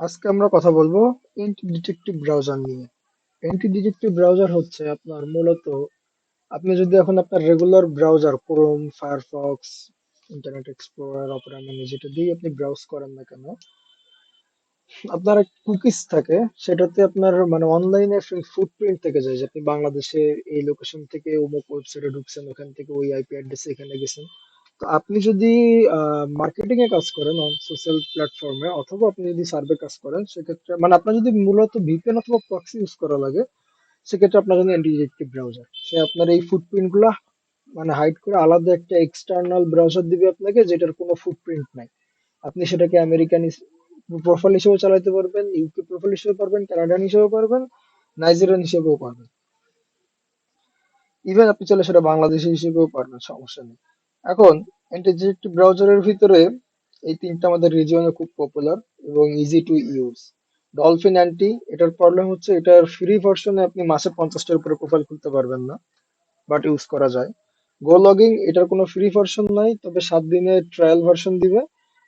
আজকে আমরা কথা বলব এন্টি ডিটেকটিভ ব্রাউজার নিয়ে। এন্টি ডিটেকটিভ ব্রাউজার হচ্ছে আপনার মূলত আপনি যদি এখন আপনার regular browser Chrome Firefox Internet Explorer Opera Mini যেটা দিয়ে আপনি ব্রাউজ করেন না কেন, আপনার কুকিজ থাকে, সেটাতে আপনার মানে অনলাইনে ফুটপ্রিন্ট থেকে যায় যে আপনি বাংলাদেশে এই লোকেশন থেকে অমুক ওয়েবসাইটে ঢুকছেন, ওখান থেকে ওই আইপি অ্যাড্রেসে এখানে গেছেন। তো আপনি যদি মার্কেটিং এ কাজ করেন সোশ্যাল প্ল্যাটফর্মে অথবা আপনি যদি সার্ভে কাজ করেন, সেক্ষেত্রে মানে আপনার যদি মূলত ভিপিএন অথবা প্রক্সি ইউজ করা লাগে, সেক্ষেত্রে আপনার জন্য অ্যান্টিজেক্টিভ ব্রাউজার সে আপনার এই ফুটপ্রিন্টগুলা মানে হাইড করে আলাদা একটা এক্সটার্নাল ব্রাউজার দিবে আপনাকে, যেটার কোনো ফুটপ্রিন্ট নাই। আপনি সেটাকে আমেরিকান প্রোফাইল হিসেবে চালাতে পারবেন ইউকে প্রোফাইল হিসেবে পারবেন কানাডিয়ান হিসেবে পারবেন নাইজেরিয়ান হিসেবেও পারবেন। ইভেন আপনি চাইলে সেটা বাংলাদেশি হিসেবেও পারবেন, সমস্যা নেই। এখন ইন্টিগ্রেটেড ব্রাউজারের ভিতরে এই তিনটা আমাদের রিজিয়নে খুব পপুলার এবং easy to use Dolphin anti এটার প্রবলেম হচ্ছে এটার ফ্রি ভার্সনে আপনি মাসে পঞ্চাশটার উপরে প্রোফাইল খুলতে পারবেন না বাট ইউজ করা যায়। গো লগিং এটার কোনো ফ্রি ভার্সন নাই, তবে সাত দিনের ট্রায়াল ভার্সন দিবে।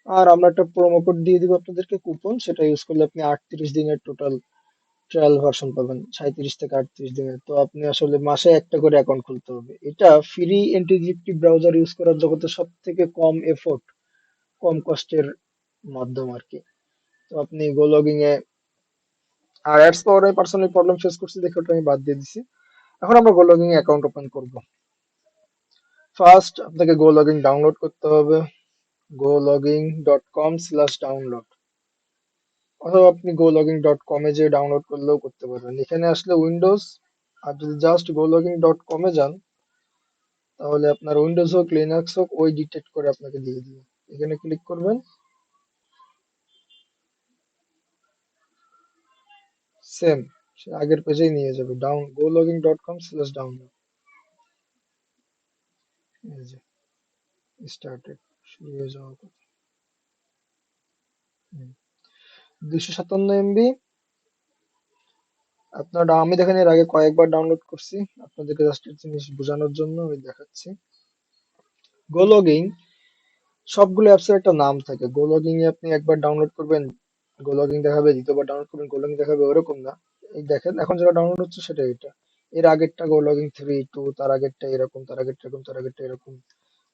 আর আমরা একটা প্রোমো কোড দিয়ে দিব আপনাদেরকে কুপন সেটা ইউজ করলে আপনি আটত্রিশ দিনের টোটাল ট্রায়াল ভার্সন পাবেন সাঁত্রিশ থেকে আটত্রিশ দিনের। তো আপনি আসলে মাসে একটা করে অ্যাকাউন্ট খুলতে হবে। এটা ফ্রি ইন্টিগ্রেটিভ ব্রাউজার ইউজ করার জগতে সব থেকে কম এফোর্ট কম কষ্টের মাধ্যম আর কি। তো আপনি গো লগিং এ আর অ্যাডস পাওয়ারে পার্সোনালি প্রবলেম ফেস করছি দেখে ওটা আমি বাদ দিয়ে দিছি। এখন আমরা গো লগিং অ্যাকাউন্ট ওপেন করব। ফার্স্ট আপনাকে গো লগিং ডাউনলোড করতে হবে। Go login dot com slash download অথবা আপনি গো লগিং ডট কমে যে ডাউনলোড করলেও করতে পারবেন। এখানে আসলে উইন্ডোজ আর যদি জাস্ট গো লগিং ডট কমে যান, তাহলে আপনার উইন্ডোজ হোক লিনাক্স হোক, ওই ডিটেক্ট করে আপনাকে দিয়ে দিবে। এখানে ক্লিক করবেন। সেম সে আগের পেজেই নিয়ে যাবে। Down go login dot com slash download started শুরু হয়ে যাওয়ার কথা। দুইশো সাতান্ন এমবি আপনার আমি দেখেন এর আগে কয়েকবার ডাউনলোড করছি আপনাদেরকে জাস্ট জিনিস বোঝানোর জন্য আমি দেখাচ্ছি। গো লগিং সবগুলো অ্যাপসের একটা নাম থাকে। গো এ আপনি একবার ডাউনলোড করবেন গো লগিং দেখাবে, দ্বিতীয়বার ডাউনলোড করবেন গো লগিং দেখাবে, ওরকম না। এই দেখেন, এখন যেটা ডাউনলোড হচ্ছে সেটা এটা। এর আগেরটা গো লগিং থ্রি টু তার আগেরটা এরকম, তার আগেরটা এরকম, তার আগেরটা এরকম।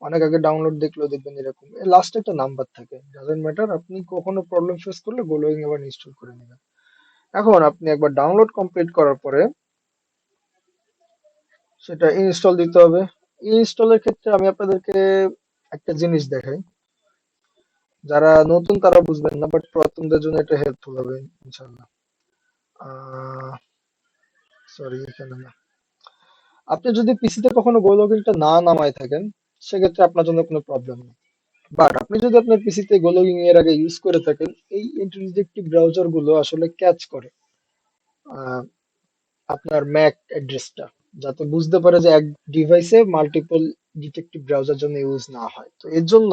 অনেক আগে ডাউনলোড দেখলেও দেখবেন এরকম। লাস্টে একটা নাম্বার থাকে। ডাজেন্ট ম্যাটার আপনি কখনো প্রবলেম ফেস করলে গো লগিং আবার ইনস্টল করে নেবেন। এখন আপনি একবার ডাউনলোড কমপ্লিট করার পরে সেটা ইনস্টল দিতে হবে। ইনস্টলের ক্ষেত্রে আমি আপনাদেরকে একটা জিনিস দেখাই। যারা নতুন তারা বুঝবেন না বাট পুরাতনদের জন্য এটা হেল্পফুল হবে ইনশাল্লাহ সরি এখানে না। আপনি যদি পিসিতে কখনো গো লগইনটা না নামায় থাকেন সেক্ষেত্রে আপনার জন্য কোনো প্রবলেম নেই। বাট আপনি যদি আপনার পিসিতে গো লগইন এর আগে ইউজ করে থাকেন, এই ইন্টারনেটিভ ব্রাউজারগুলো আসলে ক্যাচ করে আপনার ম্যাক অ্যাড্রেসটা যাতে বুঝতে পারে যে এক ডিভাইসে মাল্টিপল ডিটেকটিভ ব্রাউজার জন্য ইউজ না হয়। তো এর জন্য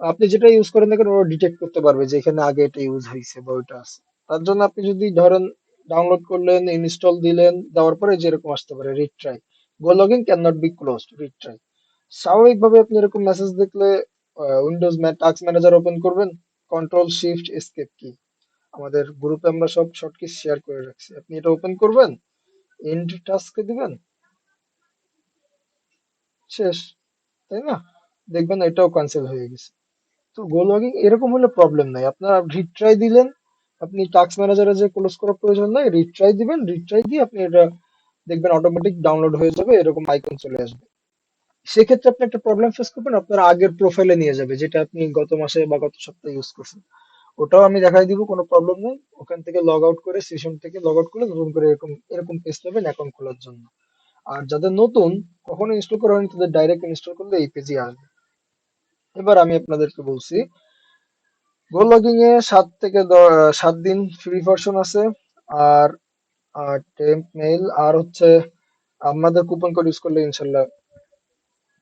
আপনি যেটা ইউজ করেন না কেন, ওরা ডিটেক্ট করতে পারবে যে এখানে আগে এটা ইউজ হয়েছে বা ওইটা আছে। তার জন্য আপনি যদি ধরেন ডাউনলোড করলেন ইনস্টল দিলেন, দেওয়ার পরে যেরকম আসতে পারে retry go login can not be closed retry স্বাভাবিকভাবে আপনি এরকম মেসেজ দেখলে উইন্ডোজ টাস্ক ম্যানেজার ওপেন করবেন কন্ট্রোল শিফট এসকেপ কি আমাদের গ্রুপে আমরা সব শর্টকি শেয়ার করে রাখছি। আপনি এটা ওপেন করবেন এন্ড টাস্কে দিবেন, শেষ, তাই না? দেখবেন এটাও ক্যান্সেল হয়ে গেছে। তো গো লগিং এরকম হলে প্রবলেম নাই। আপনার রিট্রাই দিলেন, আপনি টাস্ক ম্যানেজারে যে ক্লোজ করার প্রয়োজন নাই রিট্রাই দিবেন রিট্রাই দিয়ে আপনি এটা দেখবেন অটোমেটিক ডাউনলোড হয়ে যাবে, এরকম আইকন চলে আসবে। সেক্ষেত্রে আপনি একটা প্রবলেম ফেস করবেন, আপনার আগের প্রোফাইলে নিয়ে যাবে, যেটা আপনি গত মাসে বা গত সপ্তাহে ইউজ করছেন। ওটাও আমি দেখাই দিব, কোনো প্রবলেম নেই। ওখান থেকে লগ আউট করে সেশন থেকে লগ আউট করলে নতুন করে এরকম এরকম পেজ পাবেন অ্যাকাউন্ট খোলার জন্য। আর যাদের নতুন, কখনো ইনস্টল করা হয়নি, তাদের ডাইরেক্ট ইনস্টল করলে এই পেজে আসবে। এবার আমি আপনাদেরকে বলছি গো লগিং এ সাত থেকে সাত দিন ফ্রি ভার্সন আছে, আর টেম্প মেইল আর হচ্ছে আমাদের কুপন কোড ইউজ করলে ইনশাল্লাহ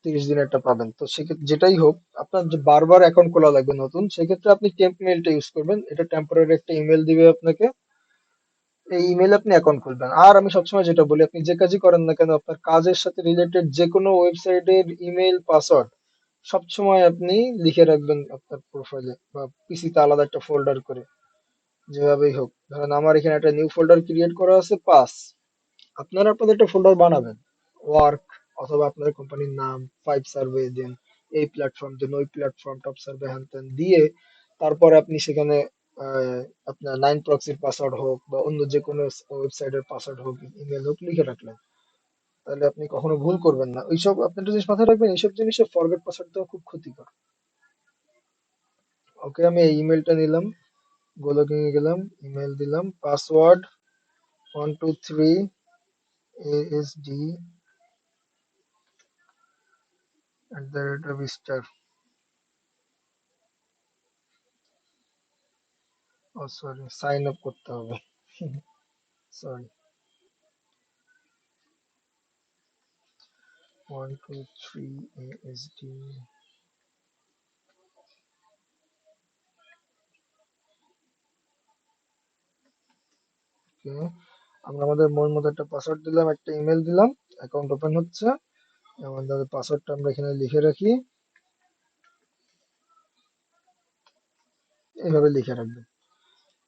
তিরিশ দিনেরটা পাবেন তো সেক্ষেত্রে যেটাই হোক, আপনার যে বারবার অ্যাকাউন্ট খোলা লাগবে নতুন, সেক্ষেত্রে আপনি টেম্প মেইলটা ইউজ করবেন। এটা টেম্পোরারি একটা ইমেল দিবে আপনাকে। এই ইমেল আপনি অ্যাকাউন্ট খুলবেন। আর আমি সবসময় যেটা বলি, আপনি যে কাজই করেন না কেন, আপনার কাজের সাথে রিলেটেড যে কোনো ওয়েবসাইটের ইমেল পাসওয়ার্ড সবসময় আপনি লিখে রাখবেন আপনার প্রোফাইলে বা পিসিতে আলাদা একটা ফোল্ডার করে। যেভাবেই হোক। ধরেন আমার এখানে একটা নিউ ফোল্ডার ক্রিয়েট করা আছে পাস আপনারা আপনাদের একটা ফোল্ডার বানাবেন। ওয়ার্ক অথবা আপনার কোম্পানির নাম ফাইভ সার্ভে দেন, এই প্ল্যাটফর্ম দেন, ওই প্ল্যাটফর্ম টপ সার্ভে হ্যান দিয়ে তারপরে আপনি সেখানে আপনার নাইন প্রক্সির পাসওয়ার্ড হোক বা অন্য যে কোনো ওয়েবসাইটের পাসওয়ার্ড হোক ইমেল হোক, লিখে রাখলেন। তাহলে আপনি কখনো ভুল করবেন না। ওইসব আপনি একটা জিনিস মাথায় রাখবেন, এইসব জিনিসে ফরগেট পাসওয়ার্ড দেওয়া খুব ক্ষতিকর। ওকে আমি এই ইমেলটা নিলাম গোলকিং এ গেলাম ইমেল দিলাম password one two three ASD at the rate of star O sorry sign up করতে হবে sorry one two three ASD okay আমরা আমাদের মন মতো একটা পাসওয়ার্ড দিলাম, একটা ইমেল দিলাম অ্যাকাউন্ট ওপেন হচ্ছে। আমাদের পাসওয়ার্ডটা আমরা এখানে লিখে রাখি। এইভাবে লিখে রাখবেন।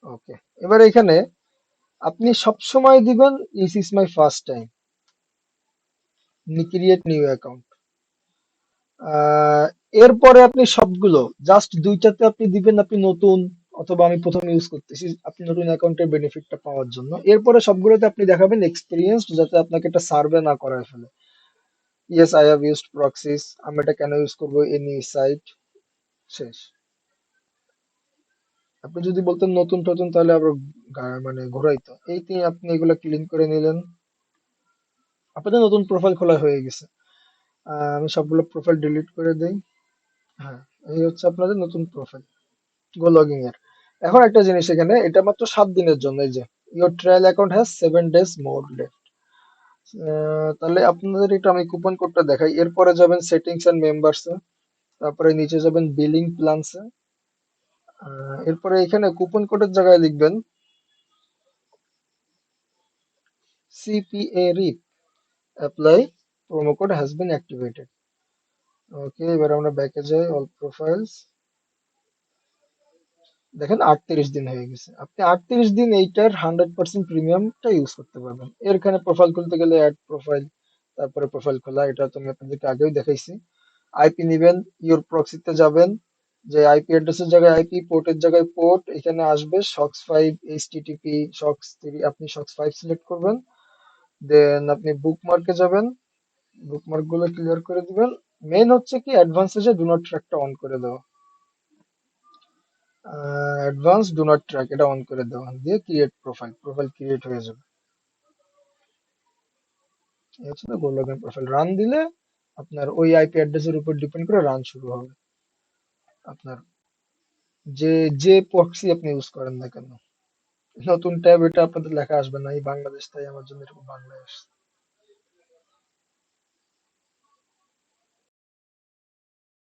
ওকে এবার এখানে আপনি সব সময় দিবেন this is my first time create new account এরপরে আপনি সবগুলো জাস্ট দুইটাতে আপনি দিবেন, আপনি নতুন, অথবা আমি প্রথম ইউজ করতেছি, আপনি নতুন অ্যাকাউন্টের বেনিফিটটা পাওয়ার জন্য। এরপরে সবগুলোতে আপনি দেখাবেন এক্সপিরিয়েন্স যাতে আপনাকে একটা সার্ভে না করায় ফেলে। Yes I have used proxies আমি এটা কেন ইউজ করব এনি সাইট শেষ। আপনি যদি বলতেন নতুন টতুন, তাহলে আবার মানে ঘোরাইতো। এই নিয়ে আপনি এগুলো ক্লিন করে নিলেন। আপনাদের নতুন প্রোফাইল খোলা হয়ে গেছে। আমি সবগুলো প্রোফাইল ডিলিট করে দেই। হ্যাঁ এই হচ্ছে আপনাদের নতুন প্রোফাইল গো লগিং এর। এখন একটা জিনিস এখানে, এটা মাত্র সাত দিনের জন্য, এই যে your trial account has seven days more left তাহলে আপনাদের একটু আমি কুপন কোডটা দেখাই। এরপরে যাবেন সেটিংস এন্ড মেম্বার্স তারপরে নিচে যাবেন বিলিং প্ল্যানস এরপরে এখানে কুপন কোডের জায়গায় লিখবেন CPA rip apply promo code has been activated okay এবার আমরা ব্যাকে যাই অল প্রোফাইলস দেখেন আটত্রিশ দিন হয়ে গেছে। আপনি আটত্রিশ দিন এইটার হান্ড্রেড পার্সেন্ট প্রিমিয়ামটা ইউজ করতে পারবেন। এরখানে প্রোফাইল খুলতে গেলে অ্যাড প্রোফাইল তারপরে প্রোফাইল খোলা, এটা তো আমি আপনাদেরকে আগেও দেখাইছি। আইপি নিবেন ইউর প্রক্সিতে যাবেন, যে আইপি অ্যাড্রেসের জায়গায় আইপি পোর্টের জায়গায় পোর্ট এখানে আসবে socks five HTTP socks three আপনি সক্স ফাইভ সিলেক্ট করবেন। দেন আপনি বুকমার্কে যাবেন বুকমার্কগুলো ক্লিয়ার করে দিবেন। মেন হচ্ছে কি অ্যাডভান্সে যে ডু নট ট্র্যাকটা অন করে দেওয়া। অ্যাডভান্স ডু নট ট্র্যাক এটা অন করে দেওয়া দিয়ে ক্রিয়েট প্রোফাইল প্রোফাইল ক্রিয়েট হয়ে যাবে। হচ্ছে গো লগইন প্রোফাইল রান দিলে আপনার ওই আইপি অ্যাড্রেসের উপর ডিপেন্ড করে রান শুরু হবে। আপনার যে যে প্রক্সি আপনি ইউজ করেন না কেন। নতুন ট্যাব এটা আপনাদের লেখা আসবে না। এই বাংলাদেশ তাই আমার জন্য এরকম বাংলায় আসছে।